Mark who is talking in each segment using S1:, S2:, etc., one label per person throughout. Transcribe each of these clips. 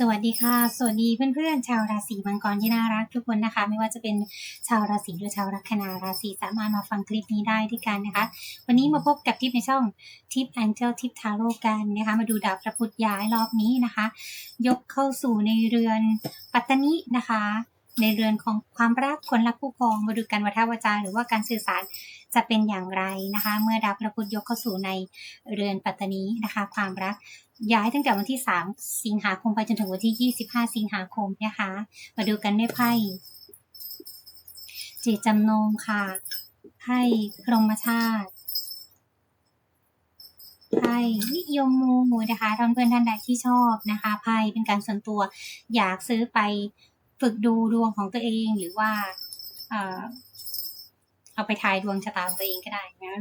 S1: สวัสดีค่ะ สวัสดีเพื่อนๆชาวราศีมังกรที่น่ารักทุกคนนะคะ ไม่ว่าจะเป็นชาวราศีหรือชาวลัคนาราศีสามารถมาฟังคลิปนี้ได้ด้วยกันนะคะ วันนี้มาพบกับทิปในช่องทิปแองเจิลทิปทาโร่กันนะคะ มาดูดาวพระพุธย้ายรอบนี้นะคะ ยกเข้าสู่ในเรือนปัตตนินะคะ ในเรือนของความรักคนรักคู่ครองมาดูกันวัฏวจาหรือว่าการสื่อสารจะเป็นอย่างไรนะคะ เมื่อดาวพระพุธยกเข้าสู่ในเรือนปัตตนีนะคะ ความรักย้ายตั้งแต่วันที่ 3 สิงหาคมไปจนถึงวันที่ 25 สิงหาคมนะคะ มาดูกันด้วยไพ่เจตจำนงค่ะไพ่พรหมชาติไพ่นิยมมูนะคะท่านเพื่อนท่านใดที่ชอบนะคะไพ่เป็นการส่วนตัวอยากซื้อไป ฝึกดูดวงของตัวเองหรือว่าเอาไปทายดวงชะตาของตัวเองก็ได้นะ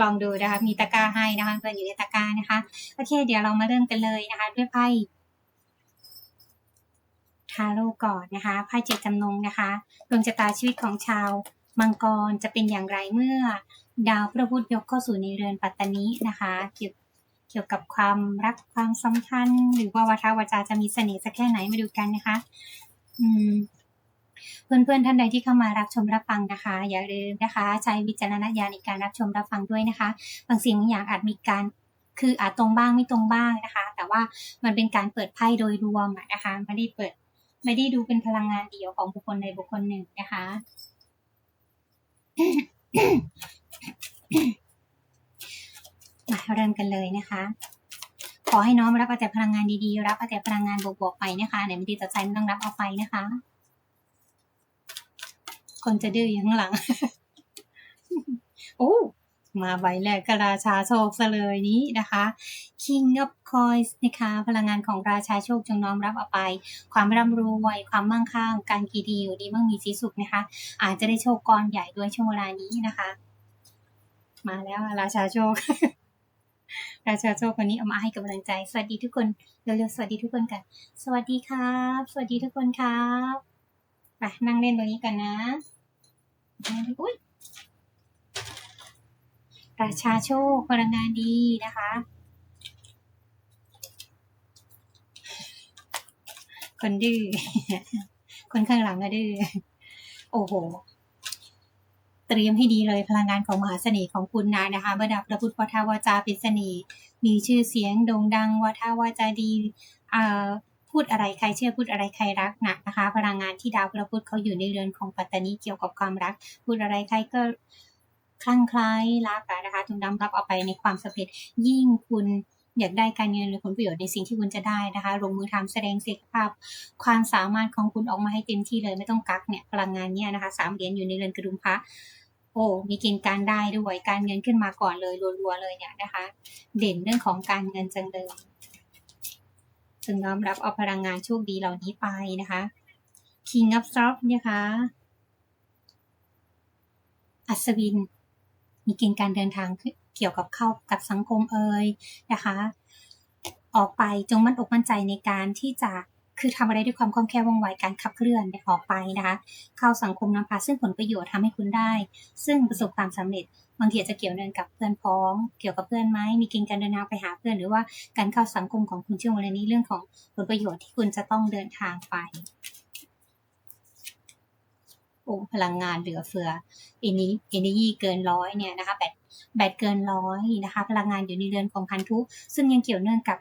S1: ลองดูนะคะ มีตะกร้าให้นะคะเพื่อนอยู่ในตะกร้านะคะโอเค เดี๋ยวเรามาเริ่มกันเลยนะคะ ด้วยไพ่ทาโร่ก่อนนะคะไพ่เจ็ดจำนงนะคะดวงชะตาชีวิตของชาวมังกรจะเป็นอย่างไรเมื่อ ดาวพระพุธยกเข้าสู่ในเรือนปัตตานีนะคะเกี่ยว กี่ยวกับความรักความสัมพันธ์ หรือว่าวัฒวาจาจะมีเสน่ห์สักแค่ไหนมาดูกันนะคะ อืมเพื่อนๆท่านใดที่เข้ามารับชมรับฟังนะคะ อย่าลืมนะคะ ใช้วิจารณญาณในการรับชมรับฟังด้วยนะคะ บางสิ่งบางอย่างอาจมีการคืออาจตรงบ้างไม่ตรงบ้างนะคะ แต่ว่ามันเป็นการเปิดไพ่โดยรวมนะคะไม่ได้เปิด ไม่ได้ดูเป็นพลังงานเดียวของบุคคลใดบุคคลหนึ่งนะคะ มาเริ่มกันเลยนะคะ ขอให้น้อมรับเอาแต่พลังงานดีๆ รับเอาแต่พลังงานบวกๆไปนะคะไหนไม่ดีต่อใจไม่ต้องรับเอาไปนะคะ คนจะดื้ออยู่ข้างหลัง โอ้มาใบแรกก็ราชาโชคซะเลยนี้นะคะ King of Coins นะคะพลังงานของราชาโชคจงน้อมรับเอาไป ความร่ำรวย ความมั่งคั่ง การกีดีอยู่ดีมั่งมีสีสุขนะคะ อาจจะได้โชคก้อนใหญ่ด้วยช่วงเวลานี้นะคะ มาแล้วราชาโชค ราชาโชควันนี้เอามาให้กำลังใจ สวัสดีทุกคน เร็วๆ สวัสดีทุกคนกัน สวัสดีครับ สวัสดีทุกคนครับไปนั่งเล่นตรงนี้กันนะอุ้ยราชาโชคพลังงานดีนะคะ คนดื้อ คนข้างหลังก็ดื้อ โอ้โห เตรียมให้ดีเลยพลังงานของมหาเสน่ห์ของคุณนะนะคะเมื่อดับพระพุทธวทาวาจาเป็นเสน่ห์มีชื่อเสียงโด่งดังวทาวาจาดีอ่าพูดอะไรใครเชื่อพูดอะไรใครรักนะนะคะ พลังงานที่ดาวพระพุธเขาอยู่ในเรือนของปัตตานีเกี่ยวกับความรัก พูดอะไรใครก็คลั่งไคล้รักนะคะจงนำรับเอาไปในความสำเร็จยิ่งคุณ อยากได้การเงินหรือผลประโยชน์ในสิ่งที่คุณจะได้นะคะ ลงมือทำแสดงศักยภาพ ความสามารถของคุณออกมาให้เต็มที่เลยไม่ต้องกักเนี่ยพลังงานเนี่ยนะคะสามเหรียญอยู่ในเรือนกระดุมพระโอ้มีเกณฑ์การได้ด้วยการเงินขึ้นมาก่อนเลยรัวๆเลยเนี่ยนะคะ เด่นเรื่องของการเงินจังเลยจึงน้อมรับเอาพลังงานโชคดีเหล่านี้ไปนะคะ King of s o f นะคะอัศวิน มีเกณฑ์การเดินทางขึ้น เกี่ยวกับเข้ากับสังคมเอ่ยนะคะ ออกไปจงมั่นอกมั่นใจในการที่จะคือทำอะไรด้วยความคล่องแคล่วว่องไวการขับเคลื่อนออกไปนะคะ เข้าสังคมนำพาซึ่งผลประโยชน์ทำให้คุณได้ ซึ่งประสบความสำเร็จบางทีจะเกี่ยวเนื่องกับเพื่อนพ้อง เกี่ยวกับเพื่อนไหมมีเกณฑ์การเดินทางไปหาเพื่อนหรือว่าการเข้าสังคมของคุณช่วงเวลานี้เรื่องของผลประโยชน์ที่คุณจะต้องเดินทางไป โอ้พลังงานเหลือเฟือเอนี้เอเนยีเกินร้อยเนี่ยนะคะแบตแบตเกินร้อยนะคะ พลังงานอยู่ในเรือนของพันธุ ซึ่งยังเกี่ยวเนื่องกับ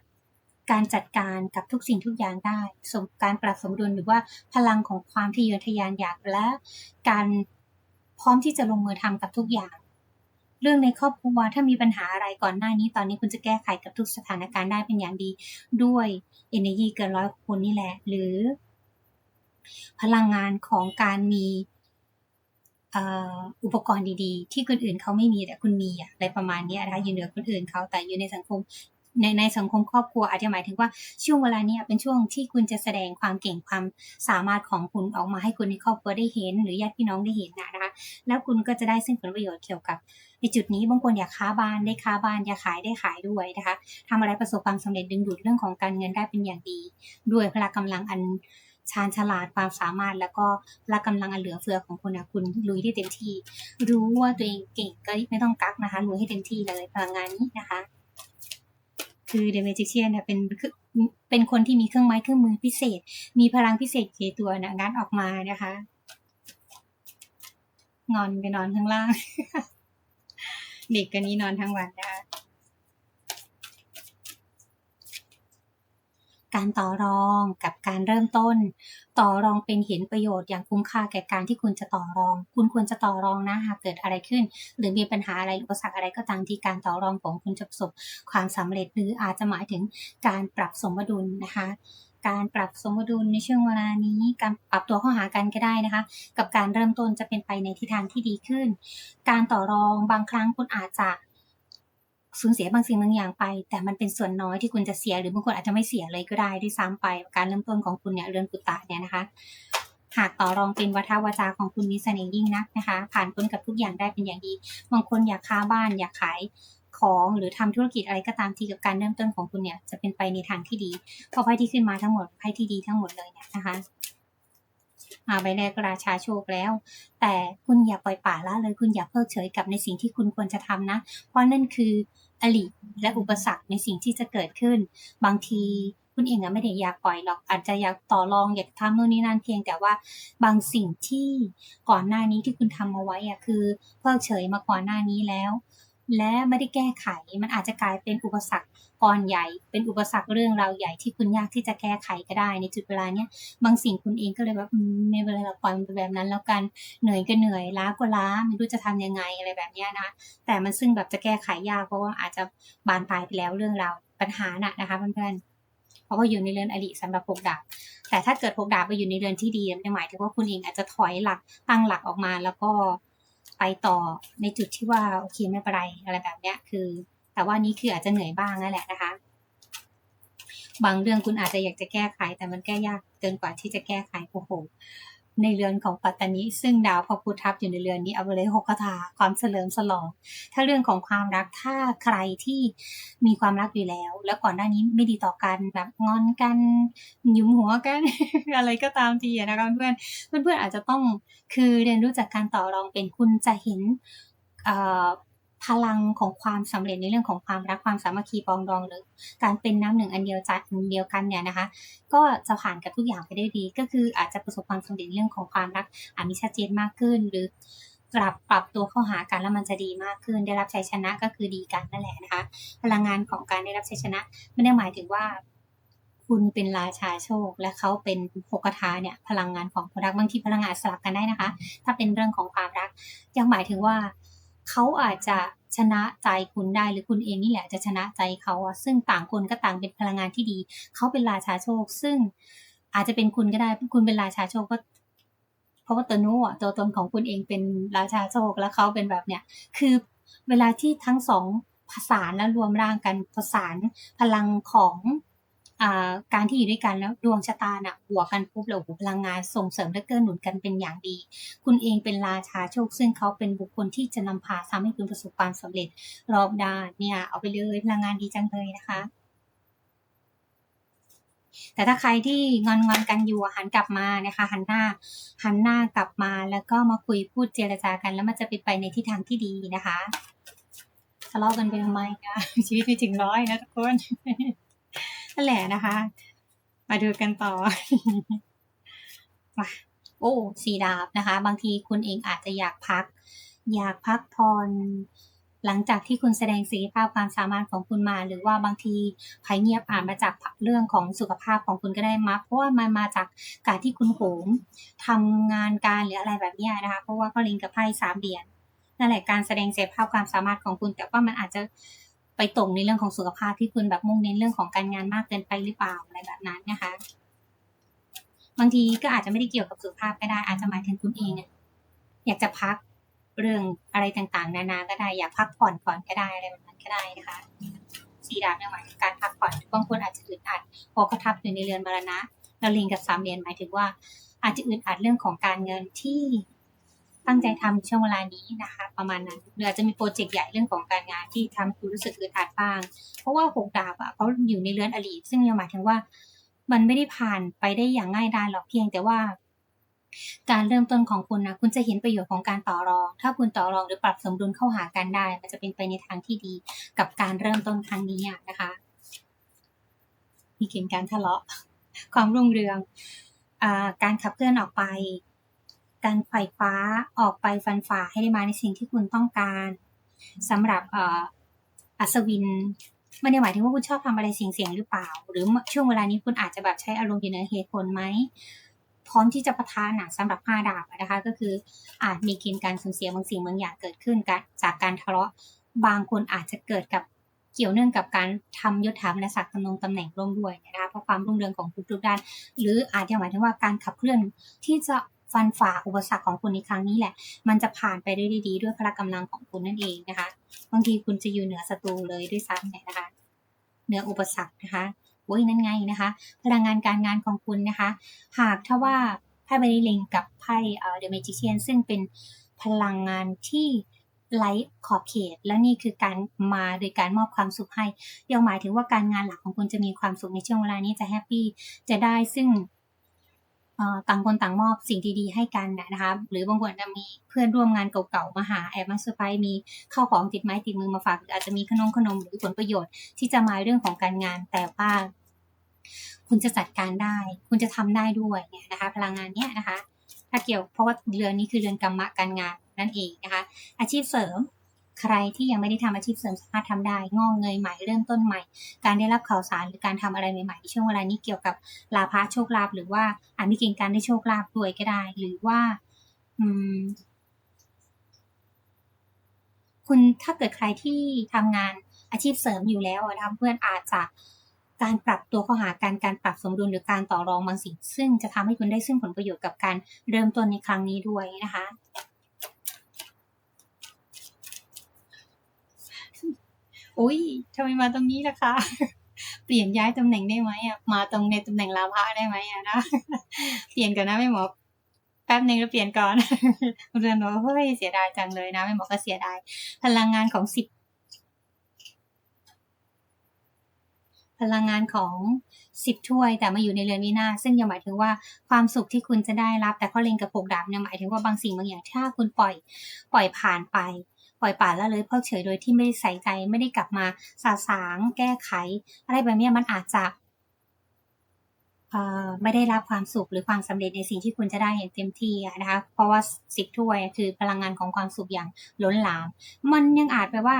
S1: การจัดการกับทุกสิ่งทุกอย่างได้ สมการปรับสมดุลหรือว่าพลังของความทะเยอทะยานอยากและการพร้อมที่จะลงมือทำกับทุกอย่าง เรื่องในครอบครัวถ้ามีปัญหาอะไรก่อนหน้านี้ตอนนี้คุณจะแก้ไขกับทุกสถานการณ์ได้เป็นอย่างดี ด้วย energy เกินร้อยคุณนี่แหละ หรือ พลังงานของการมี อุปกรณ์ดีๆ ที่คนอื่นเขาไม่มีแต่คุณมีอะไรประมาณนี้นะคะอยู่เหนือคนอื่นเขาแต่อยู่ในสังคมในในสังคมครอบครัวอาจจะหมายถึงว่าช่วงเวลานี้เป็นช่วงที่คุณจะแสดงความเก่งความสามารถของคุณออกมาให้คนในครอบครัวได้เห็น หรือญาติพี่น้องได้เห็นนะคะ แล้วคุณก็จะได้ซึ่งผลประโยชน์เกี่ยวกับในจุดนี้บางคนอยากค้าบ้านได้ค้าบ้านอยากขายได้ขายด้วยนะคะทำอะไรประสบความสำเร็จดึงดูดเรื่องของการเงินได้เป็นอย่างดี ด้วยพละกำลังอัน ชาญฉลาดความสามารถแล้วก็ละกำลังอันเหลือเฟือของคุณนะคุณลุยได้เต็มที่ รู้ว่าตัวเองเก่งก็ไม่ต้องกักนะคะลุยให้เต็มที่เลยพลังงานนี้นะคะ คือ The Magician เนี่ยเป็นเป็นคนที่มีเครื่องไม้เครื่องมือพิเศษ มีพลังพิเศษเกตัวนะงัดออกมานะคะนอนไปนอนข้างล่าง เด็กกันนี้นอนทั้งวันนะคะ การต่อรองกับการเริ่มต้น ต่อรองเป็นเห็นประโยชน์อย่างคุ้มค่าแก่การที่คุณจะต่อรอง คุณควรจะต่อรองนะหากเกิดอะไรขึ้น หรือมีปัญหาอะไรอุปสรรคอะไรก็ตามที่การต่อรองของคุณจะประสบความสำเร็จ หรืออาจจะหมายถึงการปรับสมดุลนะคะการปรับสมดุลในช่วงเวลานี้ การปรับตัวเข้าหากันก็ได้นะคะ กับการเริ่มต้นจะเป็นไปในทิศทางที่ดีขึ้น การต่อรองบางครั้งคุณอาจจะ สูญเสียบางสิ่งบางอย่างไป แต่มันเป็นส่วนน้อยที่คุณจะเสียหรือบางคนอาจจะไม่เสียเลยก็ได้ด้วยซ้ำไป การเริ่มต้นของคุณเนี่ยเรือนกุตะเนี่ยนะคะ หากต่อรองเป็นวัฒวาจาของคุณมีเสน่ห์ยิ่งนักนะคะ ผ่านพ้นกับทุกอย่างได้เป็นอย่างดี บางคนอยากค้าบ้านอยากขายของหรือทำธุรกิจอะไรก็ตามที่กับการเริ่มต้นของคุณเนี่ยจะเป็นไปในทางที่ดีเพราะไพ่ที่ขึ้นมาทั้งหมดไพ่ที่ดีทั้งหมดเลยเนี่ยนะคะมาใบแรกราชาโชคแล้ว แต่คุณอย่าปล่อยป่าละเลยคุณอย่าเพิกเฉยกับในสิ่งที่คุณควรจะทำนะ เพราะนั่นคือ อลิและอุปสรรคในสิ่งที่จะเกิดขึ้น บางทีคุณเองอะไม่ได้อยากปล่อยหรอกอาจจะอยากต่อรองอยากทำโน่นนี่นั่นเพียงแต่ว่าบางสิ่งที่ก่อนหน้านี้ที่คุณทำเอาไว้อะคือเพิกเฉยมาก่อนหน้านี้แล้ว และไม่ได้แก้ไขมันอาจจะกลายเป็นอุปสรรค ก้อนใหญ่ เป็นอุปสรรคเรื่องราวใหญ่ที่คุณยากที่จะแก้ไขก็ได้ในจุดเวลาเนี้ยบางสิ่งคุณเองก็เลยแบบไม่เป็นไรเราปล่อยมันไปแบบนั้นแล้วกันเหนื่อยก็เหนื่อยล้าก็ล้าไม่รู้จะทำยังไงอะไรแบบเนี้ยนะแต่มันซึ่งแบบจะแก้ไขยากเพราะว่าอาจจะบานปลายไปแล้วเรื่องราวปัญหาน่ะนะคะเพื่อนๆเพราะว่าอยู่ในเรือนอริสำหรับหกดาบแต่ถ้าเกิดหกดาบไปอยู่ในเรือนที่ดีมันหมายถึงว่าคุณเองอาจจะถอยหลักตั้งหลักออกมาแล้วก็ไปต่อในจุดที่ว่าโอเคไม่เป็นไรอะไรแบบเนี้ยคือ แต่ว่านี้คืออาจจะเหนื่อยบ้างนั่นแหละนะคะ บางเรื่องคุณอาจจะอยากจะแก้ไข แต่มันแก้ยากเกินกว่าที่จะแก้ไขโอ้โหในเรือนของปัตตานีซึ่งดาวพระพุททับอยู่ในเรือนนี้เอาไปเลยหกคาถาความเฉลิมฉลอง ถ้าเรื่องของความรักถ้าใครที่มีความรักอยู่แล้ว แล้วก่อนหน้านี้ไม่ดีต่อกันแบบงอนกันยุมหัวกัน อะไรก็ตามทีนะคะเพื่อนเพื่อนๆอาจจะต้องคือเรียนรู้จากการต่อรองเป็นคุณจะเห็น พลังของความสำเร็จในเรื่องของความรักความสามัคคีปองดองหรือ การเป็นน้ำหนึ่งอันเดียวใจอันเดียวกันเนี่ยนะคะ ก็จะผ่านกับทุกอย่างไปได้ดี ก็คืออาจจะประสบความสำเร็จเรื่องของความรักอาจมีชัดเจนมากขึ้น หรือปรับปรับตัวเข้าหากันแล้วมันจะดีมากขึ้น ได้รับชัยชนะก็คือดีกันนั่นแหละนะคะ พลังงานของการได้รับชัยชนะไม่ได้หมายถึงว่า คุณเป็นราชาโชค และเขาเป็นหกคาเนี่ยพลังงานของความรักบางทีพลังงานสลับกันได้นะคะ ถ้าเป็นเรื่องของความรักยังหมายถึงว่า เขาอาจจะชนะใจคุณได้หรือคุณเองนี่แหละจะชนะใจเขาอะซึ่งต่างคนก็ต่างเป็นพลังงานที่ดี เขาเป็นราชาโชค ซึ่งอาจจะเป็นคุณก็ได้คุณเป็นราชาโชคก็เพราะว่าตัวนู้ตัวตนของคุณเองเป็นราชาโชคแล้วเขาเป็นแบบเนี้ยคือเวลาที่ทั้งสองผสานแล้วรวมร่างกันผสานพลังของ การที่อยู่ด้วยกันแล้วดวงชะตาน่ะหัวกันปุ๊บเราพลังงานส่งเสริมและเกื้อหนุนกันเป็นอย่างดี คุณเองเป็นราชาโชค ซึ่งเขาเป็นบุคคลที่จะนำพาทำให้คุณประสบความสำเร็จรอบด้านเนี่ย เอาไปเลยพลังงานดีจังเลยนะคะ แต่ถ้าใครที่งอนงอนกันอยู่หันกลับมานะคะ หันหน้า หันหน้ากลับมาแล้วก็มาคุยพูดเจรจากัน แล้วมันจะเป็นไปในทิศทางที่ดีนะคะทะเลาะกันไปทำไมคะชีวิตไม่ถึงร้อยนะทุกคน นั่นแหละนะคะ มาดูกันต่อมาโอ้สีดาบนะคะ บางทีคุณเองอาจจะอยากพัก อยากพักผ่อนหลังจากที่คุณแสดงศักยภาพความสามารถของคุณมา หรือว่าบางทีภัยเงียบอ่านมาจากเรื่องของสุขภาพของคุณก็ได้มาเพราะว่ามันมาจากการที่คุณโหมทำงานการหรืออะไรแบบนี้นะคะ เพราะว่าก็ลิงกับไพ่สามเดียนนั่นแหละการแสดงศักยภาพความสามารถของคุณ แต่ว่ามันอาจจะ ไปตรงในเรื่องของสุขภาพที่คุณแบบมุ่งเน้นเรื่องของการงานมากเกินไปหรือเปล่าอะไรแบบนั้นนะคะ บางทีก็อาจจะไม่ได้เกี่ยวกับสุขภาพก็ได้อาจจะหมายถึงคุณเองอยากจะพักเรื่องอะไรต่างๆ นานาก็ได้อยากพักผ่อนก่อนก็ได้อะไรแบบนั้นก็ได้นะคะสีดาบเนี่ยหมายถึงการพักผ่อนบางคนอาจจะอึดอัดพอกระทับอยู่ในเรือนมรณะแล้วลิงกับสามเรียนหมายถึงว่า อาจจะอึดอัดเรื่องของการเงินที่ ตั้งใจทำช่วงเวลานี้นะคะ ประมาณนั้นหรืออาจจะมีโปรเจกต์ใหญ่เรื่องของการงานที่ทำคุณรู้สึกอึดอัดบ้าง เพราะว่าหกดาบอะเขาอยู่ในเรือนอลีซึ่งยังหมายถึงว่า มันไม่ได้ผ่านไปได้อย่างง่ายดายหรอกเพียงแต่ว่า การเริ่มต้นของคุณนะคุณจะเห็นประโยชน์ของการต่อรอง ถ้าคุณต่อรองหรือปรับสมดุลเข้าหากันได้ มันจะเป็นไปในทางที่ดีกับการเริ่มต้นครั้งนี้นะคะมีเกณฑ์การทะเลาะความรุ่งเรืองอการขับเคลื่อนออกไป การไขว่คว้าออกไปฟันฝ่าให้ได้มาในสิ่งที่คุณต้องการสำหรับเออัศวินไม่ได้หมายถึงว่าคุณชอบทำอะไรเสี่ยงๆหรือเปล่า หรือช่วงเวลานี้คุณอาจจะแบบใช้อารมณ์อยู่เหนือเหตุผลไหมพร้อมที่จะประทานหนักสำหรับห้าดาบนะคะ ก็คืออาจมีเกณฑ์การสูญเสียบางสิ่งบางอย่างเกิดขึ้นจากการทะเลาะบางคนอาจจะเกิดกับเกี่ยวเนื่องกับการทำยศถาบรรดาศักดิ์ตำแหน่งตำแหน่งร่วมด้วยนะคะเพราะความรุ่งเรืองของทุกๆด้าน หรืออาจจะหมายถึงว่าการขับเคลื่อนที่จะ ฟันฝ่าอุปสรรคของคุณในครั้งนี้แหละ มันจะผ่านไปได้ดีด้วยพละกำลังของคุณนั่นเองนะคะ บางทีคุณจะอยู่เหนือศัตรูเลยด้วยซ้ำเนี่ยนะคะเหนืออุปสรรคนะคะโอ้ยนั่นไงนะคะ พลังงานการงานของคุณนะคะ หากถ้าว่าไพ่ใบนี้เล็งกับไพ่เดอะเมจิเชียนซึ่งเป็นพลังงานที่ไร้ขอบเขต และนี่คือการมาโดยการมอบความสุขให้ยังหมายถึงว่าการงานหลักของคุณจะมีความสุขในช่วงเวลานี้จะแฮปปี้จะได้ซึ่ง ต่างคนต่างมอบสิ่งดีๆให้กันนะคะหรือบางคนจะมีเพื่อนร่วมงานเก่าๆมาหาแอบมาเซอร์ไพรส์มีข้าวของติดไม้ติดมือมาฝากอาจจะมีขนมขนมหรือผลประโยชน์ที่จะมาเรื่องของการงานแต่ว่าคุณจะจัดการได้ คุณจะทำได้ด้วยเนี่ยนะคะ พลังงานเนี้ยนะคะ ถ้าเกี่ยวเพราะว่าเรือนนี้คือเรือนกรรมะการงานนั่นเองนะคะ อาชีพเสริม ใครที่ยังไม่ได้ทำอาชีพเสริมสามารถทำได้งอกเงยใหม่เริ่มต้นใหม่ การได้รับข่าวสารหรือการทำอะไรใหม่ๆในช่วงเวลานี้เกี่ยวกับลาภะโชคลาภหรือว่าอาจมีเกณฑ์การได้โชคลาภด้วยก็ได้ หรือว่า อืม คุณถ้าเกิดใครที่ทำงานอาชีพเสริมอยู่แล้วทำเพื่อนอาจจะการปรับตัวเข้าหาการการปรับสมดุลหรือการต่อรองบางสิ่ง ซึ่งจะทำให้คุณได้ซึ่งผลประโยชน์กับการเริ่มต้นในครั้งนี้ด้วยนะคะ อุ้ยทำไมมาตรงนี้ล่ะคะเปลี่ยนย้ายตำแหน่งได้ไหมอะมาตรงในตำแหน่งลาภะได้ไหมอะนะเปลี่ยนก่อนนะไม่หมอแป๊บนึงแล้วเปลี่ยนก่อนเรือนบอกเฮ้ยเสียดายจังเลยนะไม่หมอก็เสียดายพลังงานของสิบพลังงานของสิบถ้วย แต่มาอยู่ในเรือนวินาซึ่งยังหมายถึงว่าความสุขที่คุณจะได้รับ แต่ข้อเล็งกับปกดาบเนี่ยหมายถึงว่าบางสิ่งบางอย่างถ้าคุณปล่อย ปล่อยผ่านไปป ล่อยป่าละเลยเพิกเฉยโดยที่ไม่ได้ใส่ใจไม่ได้กลับมาสาสางแก้ไข อะไรแบบนี้มันอาจจะไม่ได้รับความสุขหรือความสำเร็จในสิ่งที่คุณจะได้อย่างเต็มที่นะคะ เพราะว่าสิบถ้วยคือพลังงานของความสุขอย่างล้นหลาม มันยังอาจไปว่า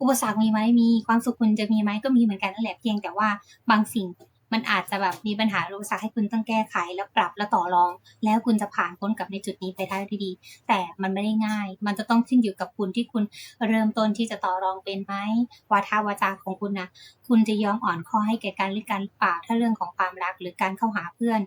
S1: อุปสรรคมีไหมมีความสุขคุณจะมีไหมก็มีเหมือนกันนั่นแหละเพียงแต่ว่าบางสิ่ง มันอาจจะแบบมีปัญหาอุปสรรคให้คุณต้องแก้ไขแล้วปรับแล้วต่อรอง แล้วคุณจะผ่านพ้นกับในจุดนี้ไปได้ดี แต่มันไม่ได้ง่าย มันจะต้องขึ้นอยู่กับคุณที่คุณเริ่มต้นที่จะต่อรองเป็นไหมวาทาวาจาของคุณนะคุณจะยอมอ่อนข้อให้แก่การหรือการป่าถ้าเรื่องของความรักหรือการเข้าหาเพื่อน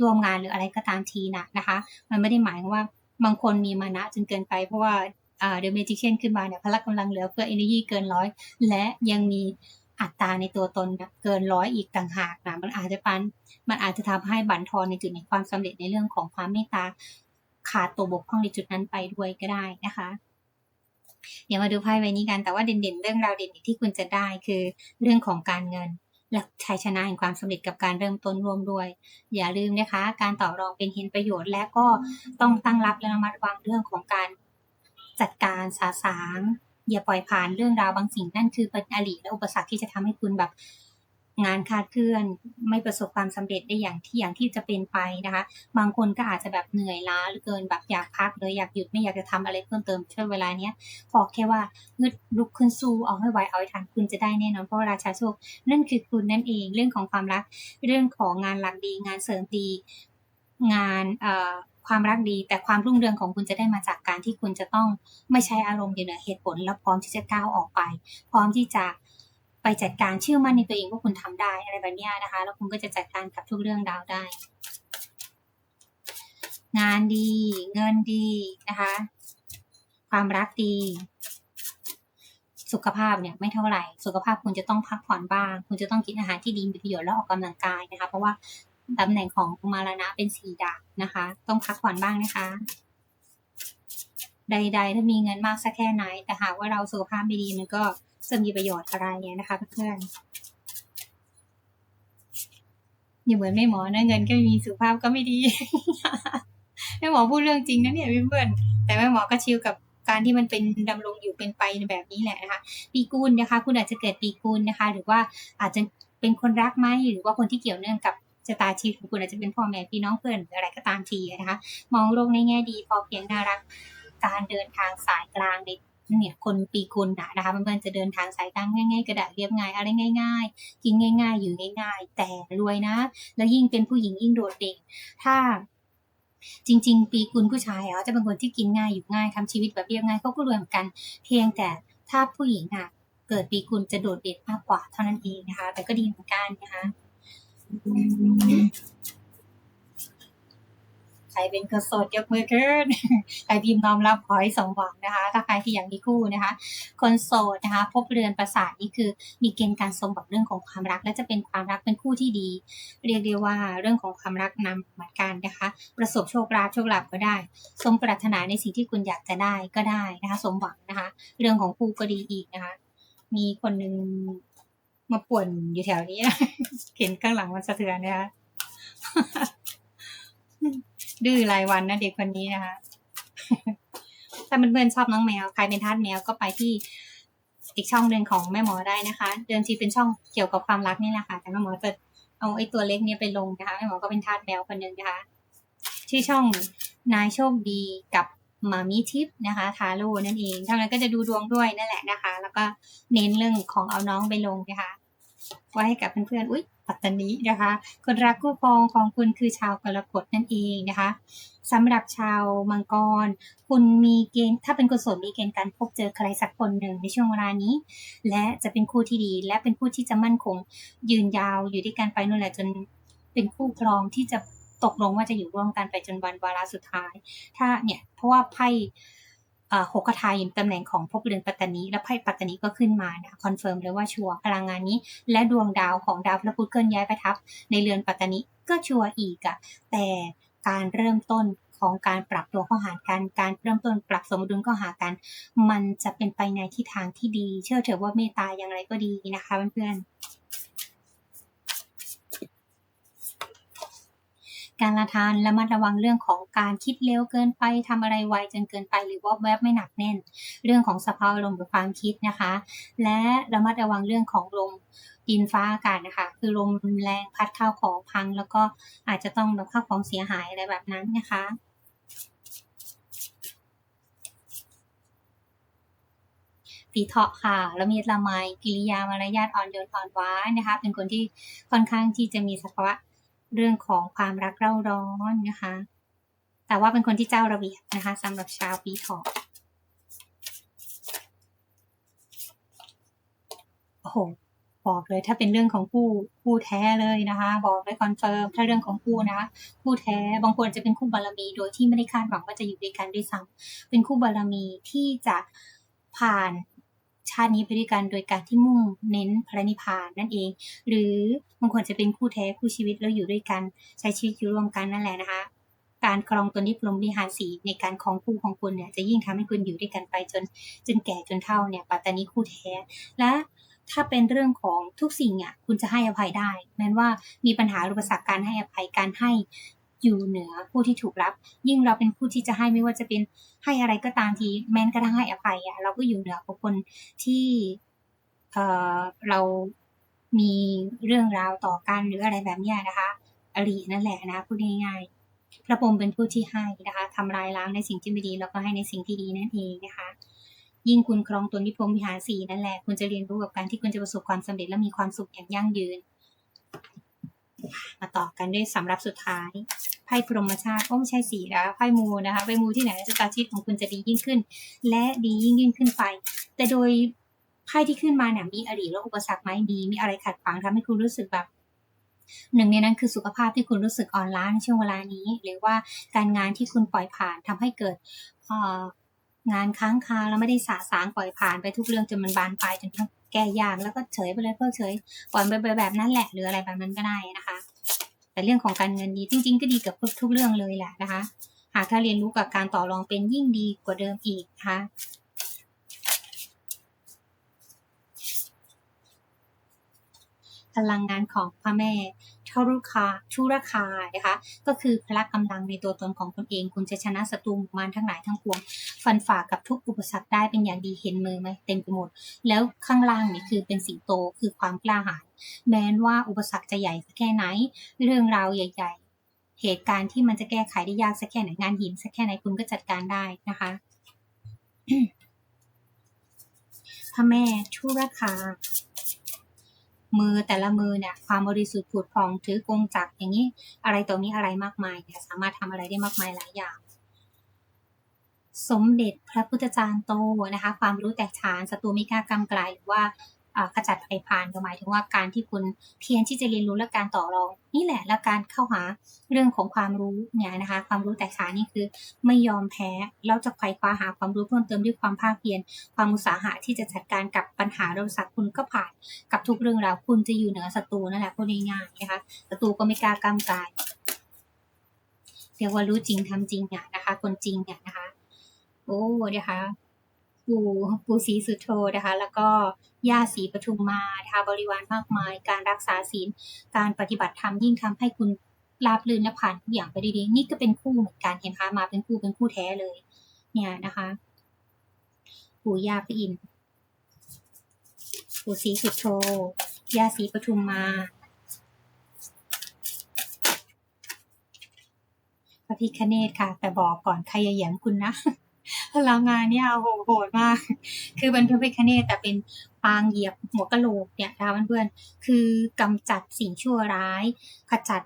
S1: ร่วมงานหรืออะไรก็ตามทีนะนะคะ มันไม่ได้หมายว่าบางคนมีมานะจนเกินไปเพราะว่าเดอะเมจิเชียนขึ้นมาเนี่ยพละกำลังเหลือเพื่อ energy เกินร้อยและยังมี อัตราในตัวตนเกินร้อยอีกต่างหากนะมันอาจจะปันมันอาจจะทำให้บั่นทอนในจุดในความสำเร็จในเรื่องของความเมตตาขาดตัวบกพร่องในจุดนั้นไปด้วยก็ได้นะคะเดี๋ยวมาดูไพ่ใบนี้กัน แต่ว่าเด่นๆ เรื่องราวเด่นที่คุณจะได้คือเรื่องของการเงิน และชัยชนะแห่งความสำเร็จกับการเริ่มต้นร่วมด้วย อย่าลืมนะคะ การต่อรองเป็นเห็นประโยชน์ และก็ต้องตั้งรับและระมัดระวังเรื่องของการจัดการสาสาง อย่าปล่อยผ่านเรื่องราวบางสิ่งนั่นคือเป็นอริและอุปสรรคที่จะทำให้คุณแบบงานคาดเคลื่อนไม่ประสบความสำเร็จได้อย่างที่อย่างที่จะเป็นไปนะคะ บางคนก็อาจจะแบบเหนื่อยล้าหรือเกินแบบอยากพักเลยอยากหยุดไม่อยากจะทำอะไรเพิ่มเติมช่วงเวลาเนี้ยขอแค่ว่าฮึดลุกขึ้นสู้เอาให้ไหวเอาให้ทันคุณจะได้แน่นอนเพราะราชาโชคนั่นคือคุณนั่นเองเรื่องของความรัก เรื่องของงานหลักดีงานเสริมดี งานความรักดี แต่ความรุ่งเรืองของคุณจะได้มาจากการที่คุณจะต้องไม่ใช้อารมณ์อยู่เหนือเหตุผล แล้วพร้อมที่จะก้าวออกไป พร้อมที่จะไปจัดการเชื่อมั่นในตัวเองว่าคุณทำได้อะไรแบบนี้นะคะ แล้วคุณก็จะจัดการกับทุกเรื่องราวได้ งานดี เงินดีนะคะ ความรักดี สุขภาพเนี่ยไม่เท่าไหร่ สุขภาพคุณจะต้องพักผ่อนบ้าง คุณจะต้องกินอาหารที่ดีมีประโยชน์แล้วออกกำลังกายนะคะ เพราะว่า ตำแหน่งของมาราณะเป็นสีดาบนะคะ ต้องพักผ่อนบ้างนะคะ ใด ๆ ถ้ามีเงินมากสักแค่ไหน แต่หากว่าเราสุขภาพไม่ดีมันก็จะมีประโยชน์อะไรเนี่ยนะคะเพื่อนอย่าเหมือนไม่หมอนะเงินก็ไม่มีสุขภาพก็ไม่ดีแม่หมอพูดเรื่องจริงนะเนี่ยเพื่อนแต่แม่หมอก็ชิลกับการที่มันเป็นดำรงอยู่เป็นไปแบบนี้แหละนะคะ ปีกุลนะคะ คุณอาจจะเกิดปีกุลนะคะ หรือว่าอาจจะเป็นคนรักไหมหรือว่าคนที่เกี่ยวเนื่องกับ ชะตาชีวิตของคุณอาจจะเป็นพ่อแม่พี่น้องเพื่อนอะไรก็ตามทีนะคะ มองโลกในแง่ดีพอเพียงน่ารัก การเดินทางสายกลางในเนี่ยคนปีกุลนะนะคะเพื่อนจะเดินทางสายกลางง่ายๆ กระดาษเรียบง่ายอะไรง่าย ๆ กินง่าย ๆ อยู่ง่าย ๆ แต่รวยนะ แล้วยิ่งเป็นผู้หญิงยิ่งโดดเด่นถ้าจริง ๆ ปีกุลผู้ชายเขาจะเป็นคนที่กินง่ายอยู่ง่ายทำชีวิตแบบเรียบง่ายเขาก็รวยเหมือนกัน เพียงแต่ถ้าผู้หญิงอะเกิดปีกุลจะโดดเด่นมากกว่าเท่านั้นเองนะคะ แต่ก็ดีเหมือนกันนะคะ ใครเป็นคนโสดยกมือขึ้น ใครพิมพ์น้อมรับขอให้สมหวังนะคะ ถ้าใครที่อยากมีคู่นะคะ คนโสดนะคะ พบเรือนประสาทนี่คือมีเกณฑ์การสมบัติเรื่องของความรัก และจะเป็นความรักเป็นคู่ที่ดี เรียกได้ว่าเรื่องของความรักนำเหมือนกันนะคะ ประสบโชคลาภโชคลาภก็ได้ สมปรารถนาในสิ่งที่คุณอยากจะได้ก็ได้นะคะ สมหวังนะคะ เรื่องของคู่ก็ดีอีกนะคะ มีคนหนึ่ง มาป่วนอยู่แถวนี้นะเห็นข้างหลังมันสะเทือนนะคะดื้อรายวันนะเด็กคนนี้นะคะถ้าเพื่อนๆชอบน้องแมว ใครเป็นทาสแมวก็ไปที่อีกช่องหนึ่งของแม่หมอได้นะคะ เดิมทีเป็นช่องเกี่ยวกับความรักนี่แหละค่ะ แต่แม่หมอจะเอาไอ้ตัวเล็กเนี่ยไปลงนะคะ แม่หมอก็เป็นทาสแมวคนหนึ่งนะคะที่ช่องนายโชคดีกับมามีทิปนะคะทาโร่นั่นเองทางนั้นก็จะดูดวงด้วยนั่นแหละนะคะ แล้วก็เน้นเรื่องของเอาน้องไปลงนะคะ ไว้ให้กับเพื่อนๆ อุ๊ย ปัตตานีนะคะ คนรักคู่ครองของคุณคือชาวกรกฎนั่นเองนะคะสำหรับชาวมังกร คุณมีเกณฑ์ ถ้าเป็นคนโสดมีเกณฑ์การพบเจอใครสักคนหนึ่งในช่วงเวลานี้ และจะเป็นคู่ที่ดี และเป็นคู่ที่จะมั่นคง ยืนยาวอยู่ด้วยกันไปนู่นแหละจนเป็นคู่ครองที่จะตกลงว่าจะอยู่ร่วมกันไปจนวันวาระสุดท้าย ถ้าเนี่ย เพราะว่าไพ่ หกกทายอยู่ตำแหน่งของภพเรือนปัตตานีและไพ่ปัตตานีก็ขึ้นมานะคอนเฟิร์มเลยว่าชัวร์พลังงานนี้ และดวงดาวของดาวพระพุธเคลื่อนย้ายไปทับ ในเรือนปัตตานีก็ชัวร์อีกอะแต่การเริ่มต้นของการปรับตัวเข้าหากัน การเริ่มต้นปรับสมดุลเข้าหากัน มันจะเป็นไปในทิศทางที่ดี เชื่อเถอะว่าเมตตาอย่างไรก็ดีนะคะเพื่อนๆ การละทานระมัดระวังเรื่องของการคิดเร็วเกินไปทำอะไรไวจนเกินไป หรือว่าแวบไม่หนักแน่น เรื่องของสภาพอารมณ์หรือความคิดนะคะ และระมัดระวังเรื่องของลมดินฟ้าอากาศนะคะ คือลมแรงพัดข้าวของพัง แล้วก็อาจจะต้องแบบข้าวของเสียหายอะไรแบบนั้นนะคะปีเถาะค่ะละเมียดละไมกิริยามารยาทอ่อนโยนอ่อนหวานนะคะ เป็นคนที่ค่อนข้างที่จะมีสภาวะ เรื่องของความรักเร่าร้อนนะคะ แต่ว่าเป็นคนที่เจ้าระเบียบนะคะสำหรับชาวปีเถาะโอ้โหบอกเลยถ้าเป็นเรื่องของคู่คู่แท้เลยนะคะ บอกเลยคอนเฟิร์มถ้าเรื่องของคู่นะคะคู่แท้บางคนจะเป็นคู่บารมีโดยที่ไม่ได้คาดหวังว่าจะอยู่ด้วยกันด้วยซ้ำเป็นคู่บารมีที่จะผ่าน ชาตินี้ไปด้วยกันโดยการที่มุ่งเน้นพระนิพพานนั่นเอง หรือบางคนจะเป็นคู่แท้คู่ชีวิตแล้วอยู่ด้วยกัน ใช้ชีวิตอยู่ร่วมกันนั่นแหละนะคะ การครองตัวนิพรหมวิหารสีในการครองคู่ของคุณเนี่ยจะยิ่งทำให้คุณอยู่ด้วยกันไปจนจนแก่จนเฒ่าเนี่ยปัตตานีคู่แท้และถ้าเป็นเรื่องของทุกสิ่งอะคุณจะให้อภัยได้แม้ว่ามีปัญหาอุปสรรคการให้อภัยการให้ อยู่เหนือผู้ที่ถูกรับ ยิ่งเราเป็นผู้ที่จะให้ไม่ว่าจะเป็นให้อะไรก็ตามทีแม้กระทั่งให้อภัยอะเราก็อยู่เหนือกว่าคนที่เอ่อเรามีเรื่องราวต่อกันหรืออะไรแบบนี้นะคะอรินั่นแหละนะพูดง่ายๆพระพรหมเป็นผู้ที่ให้นะคะทำลายล้างในสิ่งที่ไม่ดีแล้วก็ให้ในสิ่งที่ดีนั่นเองนะคะยิ่งคุณครองตัวนิพพมวิหารสีนั่นแหละ คุณจะเรียนรู้กับการที่คุณจะประสบความสำเร็จและมีความสุขอย่างยั่งยืน มาต่อกันด้วยสำหรับสุดท้ายไพ่พรหมชาติโอ้ไม่ใช่สีแล้วไพ่มูนะคะไพ่มูที่ไหนชะตาชีวิตของคุณจะดียิ่งขึ้น และดียิ่งยิ่งขึ้นไป แต่โดยไพ่ที่ขึ้นมาเนี่ยมีอดีตและอุปสรรคไหมดีมีอะไรขัดขวางทำให้คุณรู้สึกแบบหนึ่งในนั้นคือสุขภาพที่คุณรู้สึกอ่อนล้าในช่วงเวลานี้ หรือว่าการงานที่คุณปล่อยผ่านทำให้เกิดงานค้างคาแล้วไม่ได้สะสางปล่อยผ่านไปทุกเรื่องจนมันบานปลายจนต้งแก้ยากแล้วก็เฉยไปเลยเพิกเฉยปล่อยไปแบบนั้นแหละหรืออะไรแบบนั้นก็ได้นะคะ แต่เรื่องของการเงินดีจริง ๆ ก็ดีกับทุกเรื่องเลยแหละนะคะ หากถ้าเรียนรู้กับการต่อรองเป็นยิ่งดีกว่าเดิมอีกนะคะ ลังงานของพระแม่ทรุคาชุรคานะคะก็คือพละกำลังในตัวตนของตนเอง คุณจะชนะศัตรูมารทั้งหลายทั้งปวง ฟันฝ่ากับทุกอุปสรรคได้เป็นอย่างดีเห็นมือไหมเต็มไปหมด แล้วข้างล่างนี่คือเป็นสิงโตคือความกล้าหาญแม้ว่าอุปสรรคจะใหญ่สักแค่ไหน เรื่องราวใหญ่ ๆ เหตุการณ์ที่มันจะแก้ไขได้ยากสักแค่ไหนงานหินสักแค่ไหนคุณก็จัดการได้นะคะพระแม่ชุรคา มือแต่ละมือเนี่ยความบริสุทธิ์ผุดผ่องถือกงจักรอย่างนี้ อะไรตัวนี้อะไรมากมายเนี่ยสามารถทำอะไรได้มากมายหลายอย่าง สมเด็จพระพุทธจารย์โตนะคะ ความรู้แตกฉานศัตรูมิกล้ากำไกลหรือว่า ขจัดภัยพานก็หมายถึงว่าการที่คุณเพียรที่จะเรียนรู้และการต่อรอง นี่แหละและการเข้าหาเรื่องของความรู้เนี่ยนะคะ ความรู้แตกฉานี่คือไม่ยอมแพ้แล้วจะไขว่คว้าหาความรู้เพิ่มเติมด้วยความภาคเพียรความอุตสาหะที่จะจัดการกับปัญหาอุปสรรคคุณก็ผ่านกับทุกเรื่องราวคุณจะอยู่เหนือศัตรูนั่นแหละพูดง่ายๆนะคะศัตรูก็ไม่กล้ากำกายเรียกว่ารู้จริงทำจริงเนี่ยนะคะ คนจริงเนี่ยนะคะ โอ้นะคะ ปู่ปู่ศรีสุโธนะคะ แล้วก็ย่าศรีปทุมมาทาบริวารมากมาย การรักษาศีล การปฏิบัติธรรมยิ่งทำให้คุณราบรื่นและผ่านทุกอย่างไปได้ดีนี่ก็เป็นคู่เหมือนกันเห็นคะมาเป็นคู่เป็นคู่แท้เลย เนี่ยนะคะ ปู่ย่าพระอินทร์ปู่ศรีสุโธย่าศรีปทุมมาพระพิคเนตค่ะ แต่บอกก่อนใครอย่าแหยมคุณนะ พลังงานเนี่ยโอ้โหโหดมาก คือเป็นพระพิคเนตแต่เป็นปางเหยียบหัวกะโหลกเนี่ยนะคะเพื่อนๆคือกำจัดสิ่งชั่วร้าย ขจัด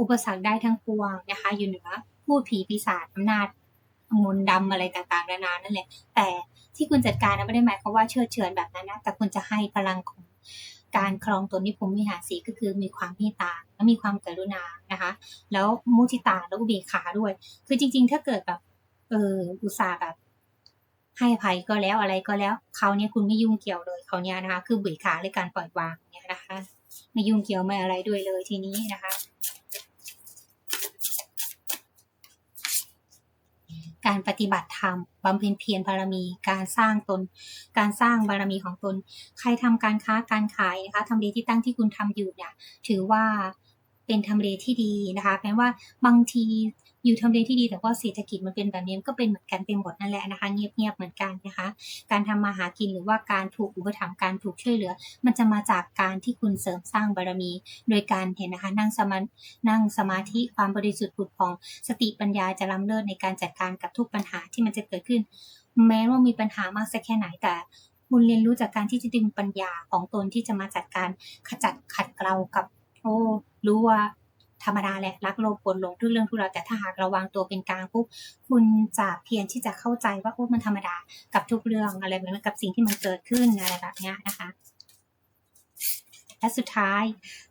S1: อุปสรรคได้ทั้งปวงนะคะ อยู่เหนือพูดผีปีศาจอำนาจมนต์ดำอะไรต่างๆนานานั่นแหละ แต่ที่คุณจัดการนะไม่ได้หมายความว่าเชื่อเฉือนแบบนั้นนะแต่คุณจะให้พลังของการครองตนที่ผมมีหาสีก็คือมีความเมตตาและมีความกรุณานะคะ แล้วมุทิตาแล้วก็เบกขาด้วย คือจริง ๆ ถ้าเกิดแบบ เอออุตส่าห์แบบให้ภัยก็แล้วอะไรก็แล้วเขาเนี่ยคุณไม่ยุ่งเกี่ยวเลยเขาเนี่ยนะคะ คือเบกขาเลยการปล่อยวางเนี่ยนะคะ ไม่ยุ่งเกี่ยวไม่อะไรด้วยเลยทีนี้นะคะ การปฏิบัติธรรมบำเพ็ญเพียรบารมี การสร้างตน การสร้างบารมีของตน ใครทำการค้าการขายนะคะทำเลที่ตั้งที่คุณทำอยู่เนี่ย ถือว่าเป็นทำเลที่ดีนะคะแปลว่าบางที อยู่ทำเลที่ดีแต่ว่าเศรษฐกิจมันเป็นแบบนี้ก็เป็นเหมือนกันเป็นหมดนั่นแหละนะคะเงียบๆเหมือนกันนะคะ การทำมาหากินหรือว่าการถูกอุปถัมภ์การถูกช่วยเหลือ มันจะมาจากการที่คุณเสริมสร้างบารมี โดยการเห็นนะคะนั่งสมานั่งสมาธิความบริสุทธิ์ผุดผ่อง สติปัญญาจะล้ำเลิศในการจัดการกับทุกปัญหาที่มันจะเกิดขึ้น แม้ว่ามีปัญหามากสักแค่ไหนแต่คุณเรียนรู้จากการที่จะดึงปัญญาของตนที่จะมาจัดการขจัดขัดเกลากับ โอ้รู้ว่า ธรรมดาแหละรักโลภโกรธหลงทุกเรื่องทุกราแต่ถ้าหากระวังตัวเป็นกลางปุ๊บคุณจะเพียรที่จะเข้าใจว่าโอ้มันธรรมดากับทุกเรื่องอะไรแบบนั้นกับสิ่งที่มันเกิดขึ้นอะไรแบบนี้นะคะ และสุดท้าย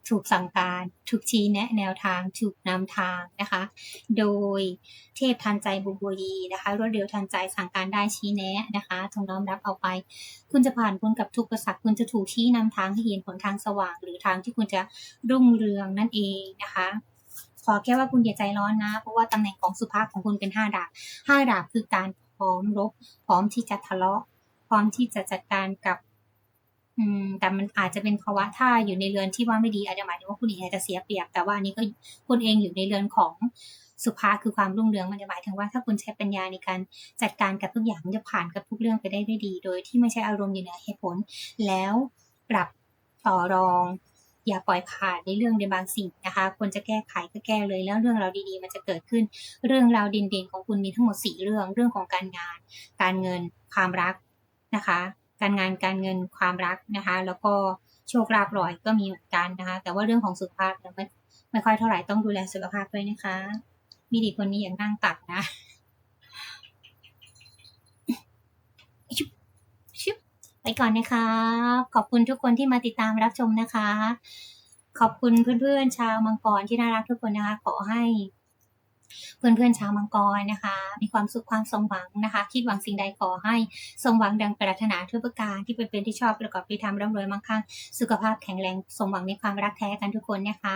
S1: ถูกสั่งการ ถูกชี้แนะแนวทาง ถูกนำทางนะคะ โดยเทพทันใจบุบยีนะคะ รวดเร็วทันใจสั่งการได้ชี้แนะนะคะจงน้อมรับเอาไป คุณจะผ่านพ้นกับทุกประสักคุณจะถูกชี้นำทางให้เห็นหนทางสว่าง หรือทางที่คุณจะรุ่งเรืองนั่นเองนะคะขอแค่ว่าคุณอย่าใจร้อนนะ เพราะว่าตำแหน่งของสุภาพของคุณเป็นห้าดาบห้าดาบคือการพร้อมรบ พร้อมที่จะทะเลาะ พร้อมที่จะจัดการกับ อืมแต่มันอาจจะเป็นภาวะถ้าอยู่ในเรือนที่ว่าไม่ดีอาจจะหมายถึงว่าคุณเองอาจจะเสียเปรียบ แต่ว่าอันนี้ก็คุณเองอยู่ในเรือนของสุภาพคือความรุ่งเรืองมันจะหมายถึงว่าถ้าคุณใช้ปัญญาในการจัดการกับทุกอย่างมันจะผ่านกับทุกเรื่องไปได้ด้วยดี โดยที่ไม่ใช่อารมณ์อยู่เหนือเหตุผล แล้วปรับต่อรอง อย่าปล่อยผ่านในเรื่องในบางสิ่งนะคะควรจะแก้ไขก็แก้เลยแล้วเรื่องราวดีๆ มันจะเกิดขึ้น เรื่องราวเด่นๆของคุณมีทั้งหมดสี่เรื่องเรื่องของการงาน การเงินความรักนะคะ การงานการเงินความรักนะคะ แล้วก็โชคลาภลอยก็มีเหมือนกันนะคะ แต่ว่าเรื่องของสุขภาพไม่ไม่ค่อยเท่าไหร่ต้องดูแลสุขภาพด้วยนะคะ มีดีคนนี้อย่างนั่งตักนะไปก่อนนะคะขอบคุณทุกคนที่มาติดตามรับชมนะคะ ขอบคุณเพื่อนๆชาวมังกรที่น่ารักทุกคนนะคะ ขอให้ เพื่อนๆชาวมังกรนะคะ มีความสุขความสมหวังนะคะ คิดหวังสิ่งใดขอให้สมหวังดังปรารถนาทุกประการที่เป็นเป็นที่ชอบประกอบไปทำร่ำรวยมั่งคั่งสุขภาพแข็งแรงสมหวังในความรักแท้กันทุกคนนะคะ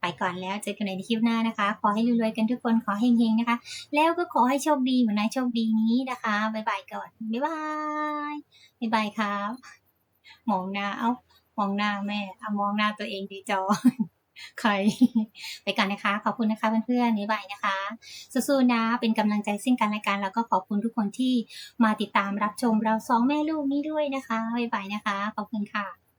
S1: ไปก่อนแล้วเจอกันในคลิปหน้านะคะ ขอให้รวยๆกันทุกคนขอเฮงๆนะคะ แล้วก็ขอให้โชคดีเหมือนนายโชคดีนี้นะคะบ๊ายบายก่อนบ๊ายบายบ๊ายบายครับมองหน้าเอ้ามองหน้าแม่เอะมองหน้าตัวเองดีจอ ใคร ไปกันนะคะ ขอบคุณนะคะเพื่อนๆนี้บายนะคะสู้ๆนะเป็นกำลังใจซึ่งกันและกันแล้วก็ขอบคุณทุกคนที่มาติดตามรับชมเราสองแม่ลูกนี้ด้วยนะคะบายบายนะคะ ขอบคุณค่ะ